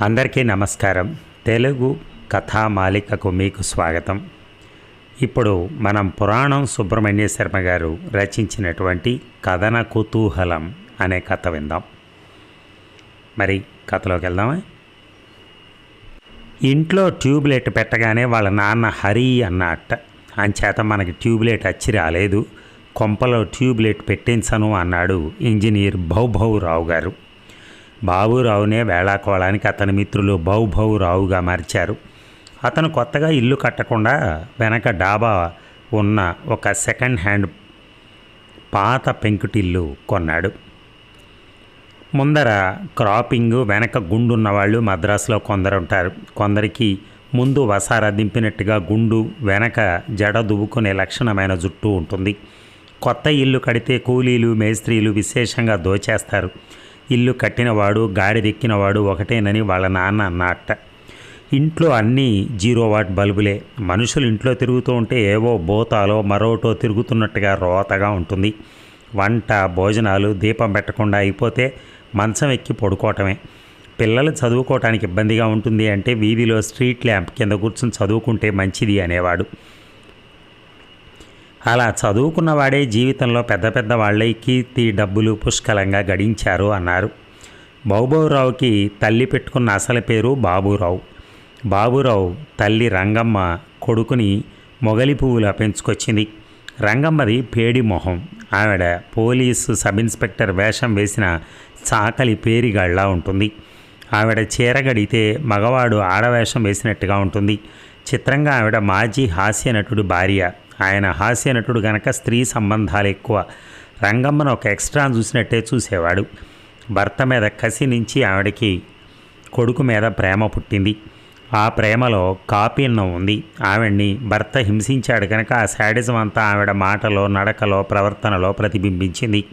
అందరికీ నమస్కారం. తెలుగు కథామాలికకు మీకు స్వాగతం. ఇప్పుడు మనం పురాణం సుబ్రహ్మణ్య శర్మ గారు రచించినటువంటి కథన కుతూహలం అనే కథ విందాం. మరి కథలోకి వెళ్దామా? ఇంట్లో ట్యూబ్లైట్ పెట్టగానే వాళ్ళ నాన్న హరి అన్నట్ట. అంచేత మనకి ట్యూబ్లైట్ వచ్చి రాలేదు. కొంపలో ట్యూబ్లైట్ పెట్టించను అన్నాడు ఇంజనీర్ భౌభౌరావు గారు. బాబురావునే వేళాకోళానికి అతని మిత్రులు రావుగా మార్చారు. అతను కొత్తగా ఇల్లు కట్టకుండా వెనక డాబా ఉన్న ఒక సెకండ్ హ్యాండ్ పాత పెంకుటిల్లు కొన్నాడు. ముందర క్రాపింగ్ వెనక గుండున్న వాళ్ళు మద్రాసులో కొందరు ఉంటారు కొందరికి ముందు వసారా దింపినట్టుగా గుండు వెనక జడ దువ్వుకునే లక్షణమైన జుట్టు ఉంటుంది. కొత్త ఇల్లు కడితే కూలీలు మేస్త్రీలు విశేషంగా దోచేస్తారు. ఇల్లు కట్టినవాడు గాడిదెక్కినవాడు ఒకటేనని వాళ్ళ నాన్న అన్నట్ట ఇంట్లో అన్నీ జీరో వాట్ బల్బులే. మనుషులు ఇంట్లో తిరుగుతూ ఉంటే ఏవో బోతాలో మరోటో తిరుగుతున్నట్టుగా రోతగా ఉంటుంది. వంట భోజనాలు దీపం పెట్టకుండా అయిపోతే మంచం ఎక్కి పడుకోవటమే. పిల్లలు చదువుకోవటానికి ఇబ్బందిగా ఉంటుంది అంటే వీధిలో స్ట్రీట్ ల్యాంప్ కింద కూర్చుని చదువుకుంటే మంచిది అనేవాడు. అలా చదువుకున్న వాడే జీవితంలో పెద్ద పెద్ద వాళ్ళై కీర్తి డబ్బులు పుష్కలంగా గడించారు అన్నారు. బాబురావుకి తల్లి పెట్టుకున్న అసలు పేరు బాబురావు. బాబురావు తల్లి రంగమ్మ కొడుకుని మొగలి పువ్వులా పెంచుకొచ్చింది. రంగమ్మది పేడి మొహం. ఆవిడ పోలీసు సబ్ ఇన్స్పెక్టర్ వేషం వేసిన చాకలి పేరిగాళ్ళా ఉంటుంది. ఆవిడ చీర గడితే మగవాడు ఆడవేషం వేసినట్టుగా ఉంటుంది. చిత్రంగా ఆవిడ మాజీ హాస్య నటుడు భార్య. ఆయన హాస్య నటుడు గనక స్త్రీ సంబంధాలు ఎక్కువ. రంగమ్మను ఒక ఎక్స్ట్రా చూసినట్టే చూసేవాడు. భర్త మీద కసి నుంచి ఆవిడకి కొడుకు మీద ప్రేమ పుట్టింది. ఆ ప్రేమలో కాపీన్నం ఉంది. ఆవిడ్ని భర్త హింసించాడు కనుక ఆ శాడిజం అంతా ఆవిడ మాటలో నడకలో ప్రవర్తనలో ప్రతిబింబించింది.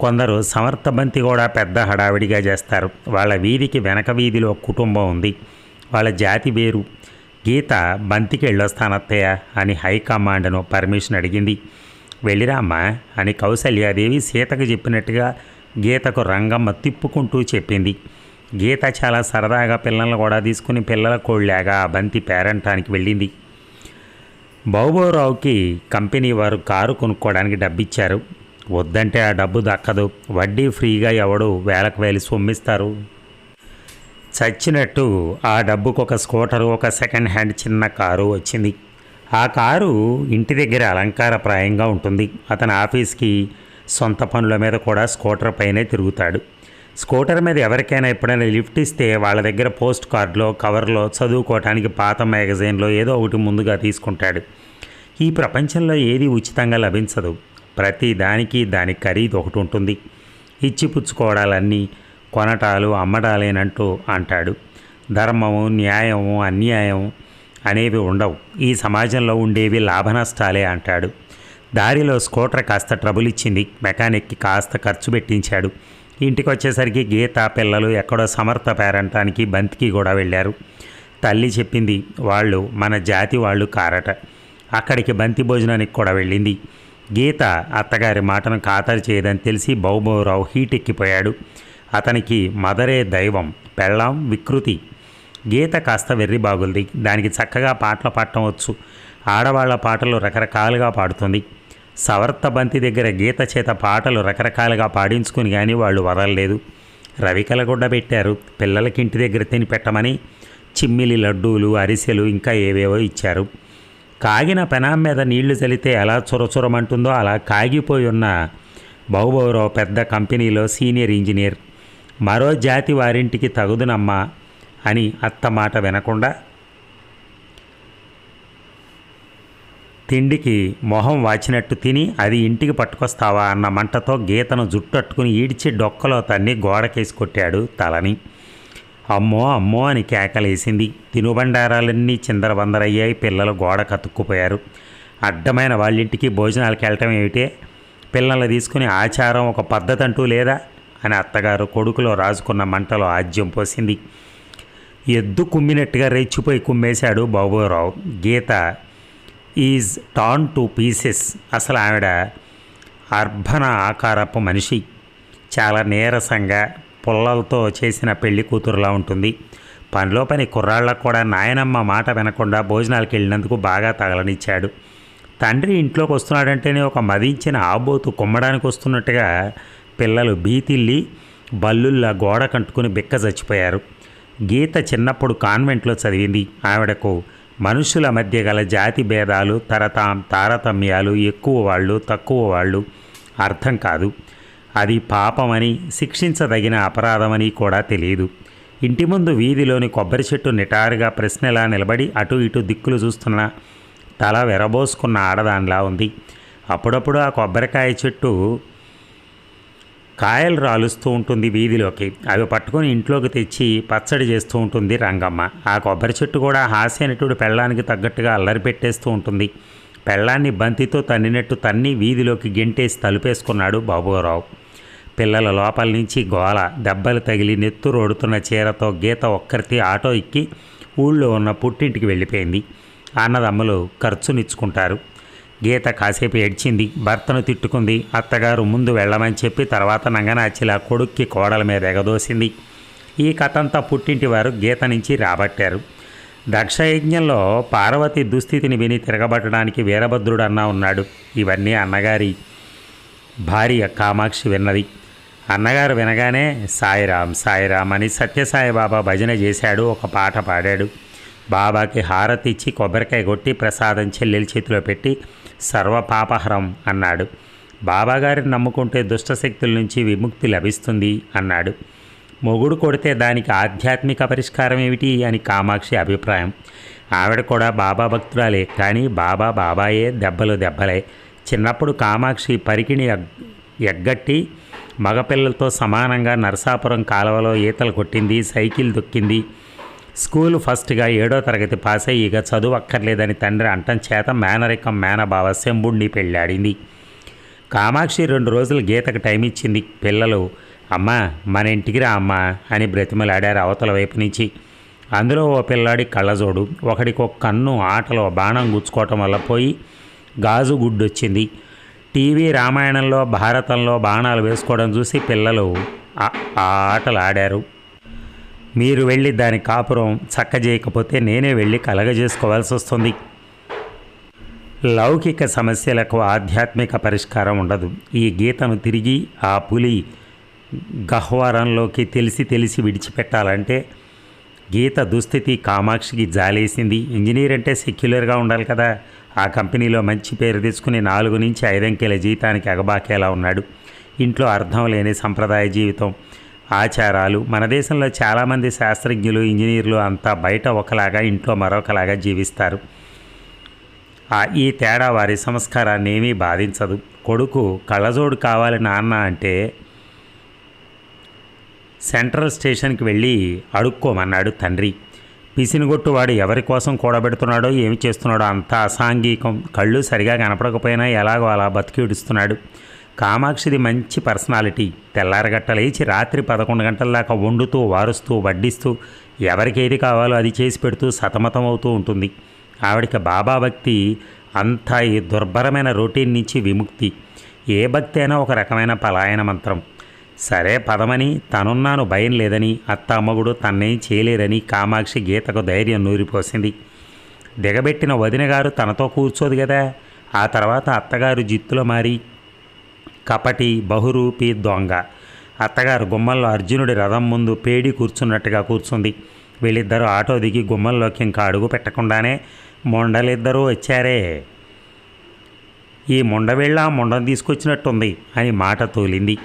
కొందరు సమర్థబంతి కూడా పెద్ద హడావిడిగా చేస్తారు. వాళ్ళ వీధికి వెనక వీధిలో కుటుంబం ఉంది. వాళ్ళ జాతి వేరు. గీత బంతికి వెళ్ళొస్తానత్తయ్య అని హైకమాండ్ను పర్మిషన్ అడిగింది. వెళ్ళిరామ్మా అని కౌసల్యాదేవి సీతకు చెప్పినట్టుగా గీతకు రంగమ్మ తిప్పుకుంటూ చెప్పింది. గీత చాలా సరదాగా పిల్లల్ని కూడా తీసుకుని పిల్లల కోళ్ళాగా ఆ బంతి పేరంటానికి వెళ్ళింది. బాబురావుకి కంపెనీ వారు కారు కొనుక్కోవడానికి డబ్బిచ్చారు. వద్దంటే ఆ డబ్బు దక్కదు. వడ్డీ ఫ్రీగా ఎవడు వేలకు వేలు సొమ్మిస్తారు. చచ్చినట్టు ఆ డబ్బుకు ఒక స్కూటరు ఒక సెకండ్ హ్యాండ్ చిన్న కారు వచ్చింది. ఆ కారు ఇంటి దగ్గర అలంకారప్రాయంగా ఉంటుంది. అతని ఆఫీస్కి సొంత పనుల మీద కూడా స్కూటర్ పైనే తిరుగుతాడు. స్కూటర్ మీద ఎవరికైనా ఎప్పుడైనా లిఫ్ట్ ఇస్తే వాళ్ళ దగ్గర పోస్ట్ కార్డులో కవర్లో చదువుకోవటానికి పాత మ్యాగజైన్లో ఏదో ఒకటి ముందుగా తీసుకుంటాడు. ఈ ప్రపంచంలో ఏది ఉచితంగా లభించదు. ప్రతి దానికి దాని ఖరీదు ఒకటి ఉంటుంది. ఇచ్చిపుచ్చుకోవడాలన్నీ కొనటాలు అమ్మటాలేనంటూ అంటాడు. ధర్మము న్యాయము అన్యాయం అనేవి ఉండవు. ఈ సమాజంలో ఉండేవి లాభనష్టాలే అంటాడు. దారిలో స్కూటర్ కాస్త ట్రబుల్ ఇచ్చింది మెకానిక్కి కాస్త ఖర్చు పెట్టించాడు. ఇంటికి వచ్చేసరికి గీత పిల్లలు ఎక్కడో సమర్థ పేరంటానికి బంతికి కూడా వెళ్ళారు. తల్లి చెప్పింది వాళ్ళు మన జాతి వాళ్ళు కారట. అక్కడికి బంతి భోజనానికి కూడా వెళ్ళింది. గీత అత్తగారి మాటను ఖాతరు చేయదని తెలిసి బౌబౌరావు హీట్ ఎక్కిపోయాడు అతనికి మదరే దైవం పెళ్ళాం వికృతి. గీత కాస్త వెర్రి బాగుంది. దానికి చక్కగా పాటలు పాడటం వచ్చు ఆడవాళ్ళ పాటలు రకరకాలుగా పాడుతుంది. సవర్త బంతి దగ్గర గీత చేత పాటలు రకరకాలుగా పాడించుకుని కానీ వాళ్ళు వదలలేదు. రవికల గుడ్డ పెట్టారు. పిల్లలకి ఇంటి దగ్గర తిని పెట్టమని చిమ్మిలి లడ్డూలు అరిసెలు ఇంకా ఏవేవో ఇచ్చారు. కాగిన పెనాం మీద నీళ్ళు చలితే ఎలా చురచురమంటుందో అలా కాగిపోయి ఉన్న బహుబౌరవ్ పెద్ద కంపెనీలో సీనియర్ ఇంజనీర్ మరో జాతి వారింటికి తగుదునమ్మా అని అత్త మాట వినకుండా తిండికి మొహం వాచినట్టు తిని అది ఇంటికి పట్టుకొస్తావా అన్న మంటతో గీతను జుట్టట్టుకుని ఈడ్చి డొక్కలో తన్ని గోడకేసి కొట్టాడు తలని. అమ్మో అమ్మో అని కేకలేసింది. తినుబండారాలన్నీ చిందరబందరయ్యాయి పిల్లలు గోడ కతుక్కుపోయారు. అడ్డమైన వాళ్ళింటికి భోజనాలకు వెళ్ళటం ఏమిటే? పిల్లల్ని తీసుకుని ఆచారం ఒక పద్ధతి అంటూ లేదా? అని అత్తగారు కొడుకులో రాజుకున్న మంటలో ఆజ్యం పోసింది. ఎద్దు కుమ్మినట్టుగా రెచ్చిపోయి కుమ్మేశాడు Baburao. Geetha is torn to pieces. అసలు ఆవిడ అర్భన ఆకారపు మనిషి. చాలా నీరసంగా పుల్లలతో చేసిన పెళ్ళి కూతురులా ఉంటుంది. పనిలో పని కుర్రాళ్ళకు కూడా నాయనమ్మ మాట వినకుండా భోజనాలకు వెళ్ళినందుకు బాగా తగలనిచ్చాడు. తండ్రి ఇంట్లోకి వస్తున్నాడంటేనే ఒక మదించిన ఆబోతు కుమ్మడానికి వస్తున్నట్టుగా పిల్లలు బీతిల్లి బల్లుల్లా గోడ కంటుకుని బిక్క చచ్చిపోయారు. గీత చిన్నప్పుడు కాన్వెంట్లో చదివింది. ఆవిడకు మనుషుల మధ్య గల జాతి భేదాలు తరతా తారతమ్యాలు ఎక్కువ వాళ్ళు తక్కువ వాళ్ళు అర్థం కాదు. అది పాపమని శిక్షించదగిన అపరాధమని కూడా తెలియదు. ఇంటి ముందు వీధిలోని కొబ్బరి చెట్టు నిటారుగా ప్రశ్నలా నిలబడి అటు ఇటు దిక్కులు చూస్తున్న తల వెరబోసుకున్న ఆడదానిలా ఉంది. అప్పుడప్పుడు ఆ కొబ్బరికాయ చెట్టు కాయలు రాలుస్తూ ఉంటుంది వీధిలోకి. అవి పట్టుకొని ఇంట్లోకి తెచ్చి పచ్చడి చేస్తూ ఉంటుంది రంగమ్మ. ఆ కొబ్బరి చెట్టు కూడా హాస్యనటుడు పెళ్ళానికి తగ్గట్టుగా అల్లరి పెట్టేస్తూ ఉంటుంది. పెళ్ళాన్ని బంతితో తన్నినట్టు తన్ని వీధిలోకి గెంటేసి తలుపేసుకున్నాడు బాబురావు. పిల్లల లోపల నుంచి గోల దెబ్బలు తగిలి నెత్తు రోడుతున్న చీరతో గీత ఒక్కరితి ఆటో ఎక్కి ఊళ్ళో ఉన్న పుట్టింటికి వెళ్ళిపోయింది. అన్నదమ్ములు ఖర్చునిచ్చుకుంటారు. గీత కాసేపు ఏడ్చింది. భర్తను తిట్టుకుంది. అత్తగారు ముందు వెళ్ళమని చెప్పి తర్వాత నంగనాచిలా కొడుక్కి కోడల మీద ఎగదోసింది. ఈ కథంతా పుట్టింటి వారు గీత నుంచి రాబట్టారు. దక్షయజ్ఞంలో పార్వతి దుస్థితిని విని తిరగబట్టడానికి వీరభద్రుడు అన్న ఉన్నాడు. ఇవన్నీ అన్నగారి భార్య కామాక్షి విన్నది. అన్నగారు వినగానే సాయిరాం సాయిరాం అని సత్యసాయి బాబా భజన చేశాడు. ఒక పాట పాడాడు. బాబాకి హారతి ఇచ్చి కొబ్బరికాయ కొట్టి ప్రసాదం చెల్లెల చేతిలో పెట్టి సర్వపాపహరం అన్నాడు. బాబాగారిని నమ్ముకుంటే దుష్టశక్తుల నుంచి విముక్తి లభిస్తుంది అన్నాడు. మొగుడు కొడితే దానికి ఆధ్యాత్మిక పరిష్కారం ఏమిటి అని కామాక్షి అభిప్రాయం. ఆవిడ కూడా బాబా భక్తురాలే కానీ బాబా బాబాయే దెబ్బలు దెబ్బలే. చిన్నప్పుడు కామాక్షి పరికిణి ఎగ్- ఎగ్గట్టి మగపిల్లలతో సమానంగా నరసాపురం కాలువలో ఈతలు కొట్టింది సైకిల్ దొక్కింది. స్కూల్ ఫస్ట్గా ఏడో తరగతి పాస్ అయ్యి ఇక చదువు అక్కర్లేదని తండ్రి అంటం చేత మేనరికం మేనబావ శంభుణ్ణి పెళ్ళాడింది. కామాక్షి రెండు రోజులు గీతకు టైం ఇచ్చింది. పిల్లలు అమ్మా మన ఇంటికి రా అమ్మా అని బ్రతిమలాడారు అవతల వైపు నుంచి. అందులో ఓ పిల్లాడి కళ్ళజోడు ఒకడికి ఒక కన్ను ఆటలో బాణం గుచ్చుకోవటం వల్ల పోయి గాజు గుడ్డొచ్చింది. టీవీ రామాయణంలో భారతంలో బాణాలు వేసుకోవడం చూసి పిల్లలు ఆ ఆ ఆటలు ఆడారు మీరు వెళ్ళి దాని కాపురం చక్క చేయకపోతే నేనే వెళ్ళి కలగజేసుకోవాల్సి వస్తుంది. లౌకిక సమస్యలకు ఆధ్యాత్మిక పరిష్కారం ఉండదు. ఈ గీతను తిరిగి ఆ పులి గహ్వరంలోకి తెలిసి తెలిసి విడిచిపెట్టాలంటే గీత దుస్థితి కామాక్షికి జాలేసింది. ఇంజనీర్ అంటే సెక్యులర్గా ఉండాలి కదా. ఆ కంపెనీలో మంచి పేరు తెచ్చుకుని నాలుగు నుంచి ఐదంకెల జీతానికి అగబాకేలా ఉన్నాడు. ఇంట్లో అర్థం లేని సంప్రదాయ జీవితం. ఆచారాలు. మన దేశంలో చాలామంది శాస్త్రజ్ఞులు ఇంజనీర్లు అంతా బయట ఒకలాగా ఇంట్లో మరొకలాగా జీవిస్తారు. ఆ ఈ తేడా వారి సంస్కారాన్ని ఏమీ బాధించదు. కొడుకు కళ్ళజోడు కావాలి నాన్న అంటే సెంట్రల్ స్టేషన్కి వెళ్ళి అడుక్కోమన్నాడు తండ్రి. పిసినిగొట్టు వాడు ఎవరి కోసం కూడబెడుతున్నాడో ఏమి చేస్తున్నాడో అంతా అసాంఘికం. కళ్ళు సరిగా కనపడకపోయినా ఎలాగో అలా బతికిడుస్తున్నాడు కామాక్షిది మంచి పర్సనాలిటీ. తెల్లారగట్టలేచి రాత్రి పదకొండు గంటల దాకా వండుతూ వారుస్తూ వడ్డిస్తూ ఎవరికి ఏది కావాలో అది చేసి పెడుతూ సతమతం అవుతూ ఉంటుంది. ఆవిడకి బాబా భక్తి అంతా ఈ దుర్భరమైన రొటీన్ నుంచి విముక్తి. ఏ భక్తి అయినా ఒక రకమైన పలాయన మంత్రం. సరే పదమని తనున్నాను భయం లేదని అత్త అమ్మగుడు తన్నేం చేయలేరని కామాక్షి గీతకు ధైర్యం నూరిపోసింది. దిగబెట్టిన వదినగారు తనతో కూర్చోదు కదా ఆ తర్వాత అత్తగారు జిత్తులో మారి కపటి బహురూపి దొంగ. అత్తగారు గుమ్మంలో అర్జునుడి రథం ముందు పేడి కూర్చున్నట్టుగా కూర్చుంది. వీళ్ళిద్దరూ ఆటో దిగి గుమ్మంలోకి ఇంకా అడుగు పెట్టకుండానే మొండలిద్దరూ వచ్చారే. ఈ ముండవేళ్ళ ముండం తీసుకొచ్చినట్టుంది అని మాట తోలింది.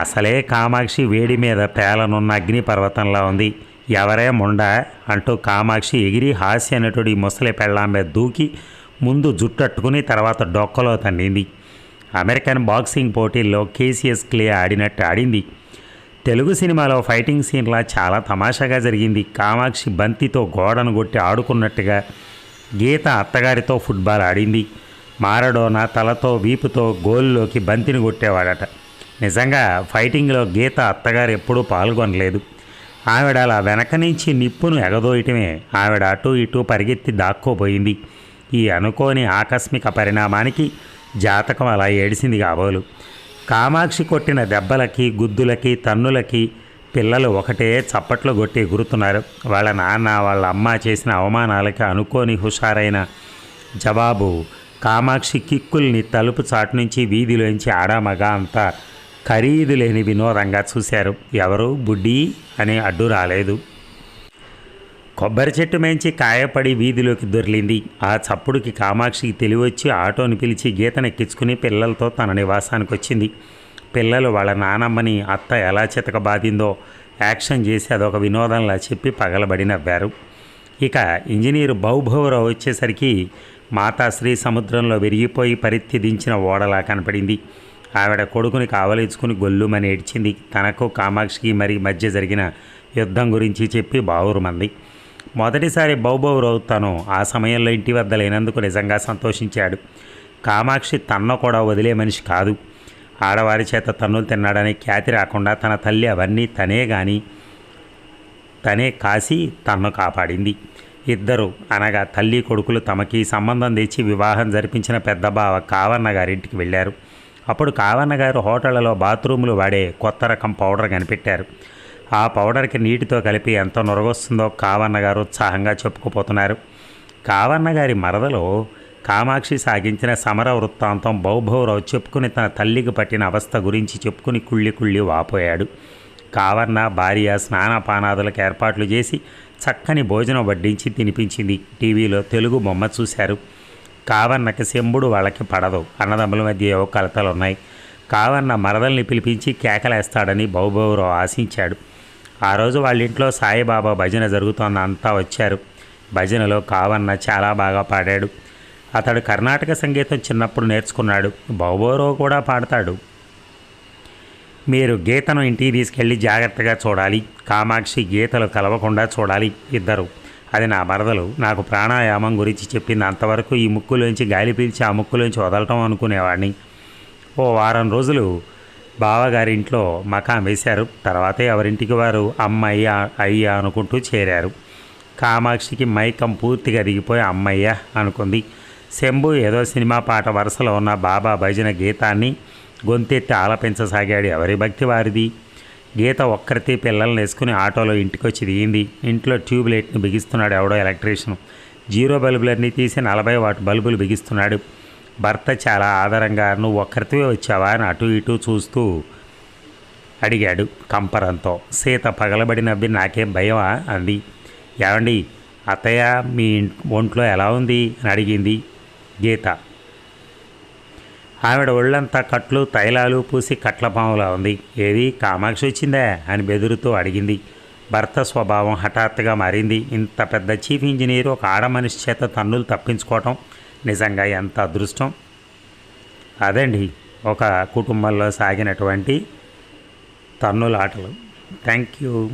అసలే కామాక్షి వేడి మీద పేలనున్న అగ్నిపర్వతంలా ఉంది. ఎవరే ముండ అంటూ కామాక్షి ఎగిరి హాస్య నటుడి ముసలి పెళ్ళాం మీద దూకి ముందు జుట్టట్టుకుని తర్వాత డొక్కలో తన్నింది. అమెరికన్ బాక్సింగ్ పోటీల్లో కేసీఎస్ క్లే ఆడినట్టు ఆడింది. తెలుగు సినిమాలో ఫైటింగ్ సీన్లా చాలా తమాషాగా జరిగింది. కామాక్షి బంతితో గోడను కొట్టి ఆడుకున్నట్టుగా గీత అత్తగారితో ఫుట్బాల్ ఆడింది. మారడోనా తలతో వీపుతో గోల్లోకి బంతిని కొట్టేవాడట. నిజంగా ఫైటింగ్లో గీత అత్తగారు ఎప్పుడూ పాల్గొనలేదు. ఆవిడ అలా వెనక నుంచి నిప్పును ఎగదోయటమే ఆవిడ అటు ఇటు పరిగెత్తి దాక్కోపోయింది ఈ అనుకోని ఆకస్మిక పరిణామానికి జాతకం అలా ఏడిసింది కాబోలు. కామాక్షి కొట్టిన దెబ్బలకి గుద్దులకి తన్నులకి పిల్లలు ఒకటే చప్పట్లు కొట్టి ఎగురుతున్నారు. వాళ్ళ నాన్న వాళ్ళ అమ్మ చేసిన అవమానాలకి అనుకోని హుషారైన జవాబు కామాక్షి కిక్కుల్ని తలుపు చాటు నుంచి వీధిలోంచి ఆడామగా అంతా ఖరీదు లేని వినోదంగా చూశారు. ఎవరు? బుడ్డి అని అడ్డు రాలేదు. కొబ్బరి చెట్టు మేంచి కాయపడి వీధిలోకి దొర్లింది. ఆ చప్పుడుకి కామాక్షికి తెలివచ్చి ఆటోని పిలిచి గీతనెక్కించుకుని పిల్లలతో తన నివాసానికి వచ్చింది పిల్లలు వాళ్ళ నానమ్మని అత్త ఎలా చితకబాదిందో యాక్షన్ చేసి అదొక వినోదంలా చెప్పి పగలబడి నవ్వారు. ఇక ఇంజనీరు బౌభవరావు వచ్చేసరికి మాతాశ్రీ సముద్రంలో విరిగిపోయి పరిత్యదించిన ఓడలా కనపడింది. ఆవిడ కొడుకుని కావలించుకుని గొల్లుమని ఏడ్చింది. తనకు కామాక్షికి మరి మధ్య జరిగిన యుద్ధం గురించి చెప్పి బావురుమంది. మొదటిసారి బౌబౌరావు తను ఆ సమయంలో ఇంటి వద్ద లేనందుకు నిజంగా సంతోషించాడు. కామాక్షి తన్ను కూడా వదిలే మనిషి కాదు. ఆడవారి చేత తన్నులు తిన్నాడని ఖ్యాతి రాకుండా తన తల్లి అవన్నీ తనే గాని తనే కాసి తన్ను కాపాడింది. ఇద్దరు అనగా తల్లి కొడుకులు తమకి సంబంధం తెచ్చి వివాహం జరిపించిన పెద్ద బావ కావన్న గారింటికి వెళ్ళారు. అప్పుడు కావన్న గారు హోటళ్ళలో బాత్రూములు వాడే కొత్త రకం పౌడర్ కనిపెట్టారు. ఆ పౌడర్కి నీటితో కలిపి ఎంత నొరగొస్తుందో కావన్న గారు ఉత్సాహంగా చెప్పుకుపోతున్నారు. కావన్న గారి మరదలో కామాక్షి సాగించిన సమర వృత్తాంతం భౌభౌరావు చెప్పుకుని తన తల్లికి పట్టిన అవస్థ గురించి చెప్పుకుని కుళ్ళి కుళ్ళి వాపోయాడు. కావన్న భార్య స్నానపానాదులకు ఏర్పాట్లు చేసి చక్కని భోజనం వడ్డించి తినిపించింది. టీవీలో తెలుగు బొమ్మ చూశారు. కావన్నకి శంభుడు వాళ్ళకి పడదు. అన్నదమ్ముల మధ్య ఏవో కలతలున్నాయి. కావన్న మరదల్ని పిలిపించి కేకలేస్తాడని భౌభౌరావు ఆశించాడు. ఆ రోజు వాళ్ళ ఇంట్లో సాయిబాబా భజన జరుగుతోంది. అంతా వచ్చారు. భజనలో కావన్న చాలా బాగా పాడాడు. అతడు కర్ణాటక సంగీతం చిన్నప్పుడు నేర్చుకున్నాడు. బౌబౌరావు కూడా పాడతాడు. మీరు గీతను ఇంటికి తీసుకెళ్ళి జాగ్రత్తగా చూడాలి. కామాక్షి గీతలు కలవకుండా చూడాలి ఇద్దరు. అది నా మరదలు నాకు ప్రాణాయామం గురించి చెప్పింది. అంతవరకు ఈ ముక్కులోంచి గాలి పీల్చి ఆ ముక్కులోంచి వదలటం అనుకునేవాడిని ఓ వారం రోజులు బావగారింట్లో మకాం వేశారు. తర్వాతే ఎవరింటికి వారు అమ్మయ్య అయ్య అనుకుంటూ చేరారు. కామాక్షికి మైకం పూర్తిగా దిగిపోయి అమ్మయ్య అనుకుంది. శంభు ఏదో సినిమా పాట వరుసలో ఉన్న బాబా భజన గీతాన్ని గొంతెత్తి ఆలపించసాగాడు. ఎవరి భక్తి వారిది? గీత ఒక్కరితే పిల్లల్ని వేసుకుని ఆటోలో ఇంటికి వచ్చి దిగింది. ఇంట్లో ట్యూబ్ లైట్ని బిగిస్తున్నాడు ఎవడో ఎలక్ట్రీషియన్. జీరో బల్బులన్నీ తీసి నలభై వాట్ బల్బులు బిగిస్తున్నాడు. భర్త చాలా ఆదరంగా నువ్వు ఒక్కరితో వచ్చావా? అని అటు ఇటు చూస్తూ అడిగాడు కంపరంతో. సీత పగలబడి నవ్వి నాకేం భయమా? అంది. ఏమండి అత్తయ్య మీ ఒంట్లో ఎలా ఉంది? అని అడిగింది గీత. ఆవిడ ఒళ్ళంతా కట్లు తైలాలు పూసి కట్ల పాములా ఉంది. ఏది కామాక్షి వచ్చిందా? అని బెదురుతూ అడిగింది. భర్త స్వభావం హఠాత్తుగా మారింది. ఇంత పెద్ద చీఫ్ ఇంజనీర్ ఒక ఆడ మనిషి చేత తన్నులు తప్పించుకోవటం నిజంగా ఎంత అదృష్టం? అదండి ఒక కుటుంబంలో సాగినటువంటి తన్నులాటలు. Thank you